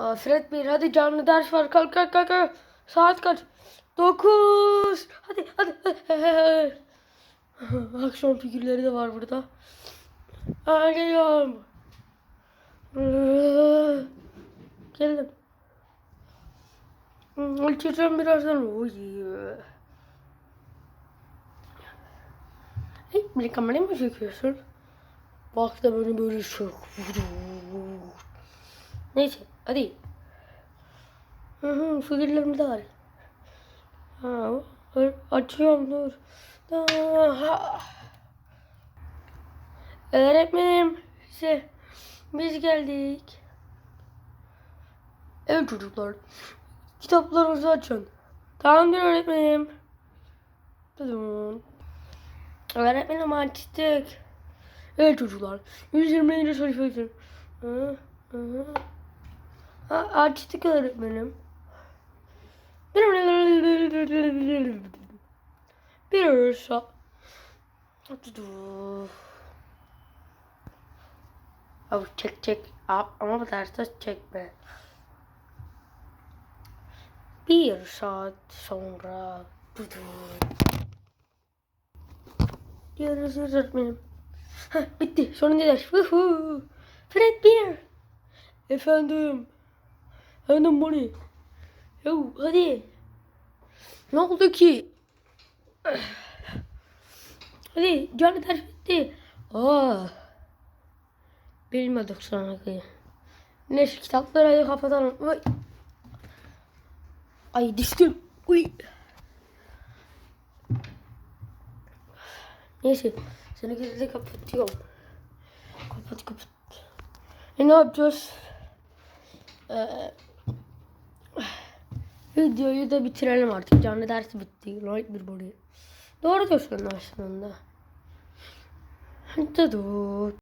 Aa, Fred Bey hadi canlı ders var. Kalk kalk kalk. kalk. Saat kaç? 9. Hadi hadi. Akşam figürleri de var burada. Aa, geliyorum. Geldim. Uçacağım birazdan. Oy. Hey, beni kameraya mı çekiyorsun? Bak da beni böyle çok. Neyse, hadi. Hı hı, figürlerim de var. Ha, açıyorum dur. Daha. Öğretmenim, şey, biz geldik. Evet çocuklar, kitaplarınızı açın. Tamamdır öğretmenim. Öğretmenim açtık. Evet çocuklar. 120. sayfa. Hı, hı. Açtık öğretmenim. Bir arasa. Abi çek çek. Ama bu derste çekme. Bir saat sonra. Görüşürüz öğretmenim. Heh, bitti. Sonuncu ders. Fred Beer. Efendim. Efendim Bonnie. Yo hadi. Ne oldu ki? Hadi canlı ders bitti. Aa. Bilmedik sonraki. Neyse kitapları hadi kapatalım. Vay. Ay düştüm. Uy. Neyse. Seni gizli kapatıyorum. Kapat kapat. E ne yapacağız? Ee, videoyu da bitirelim artık. Canlı dersi bitti. Like bir body. Doğru diyorsun aslında. Hadi dur.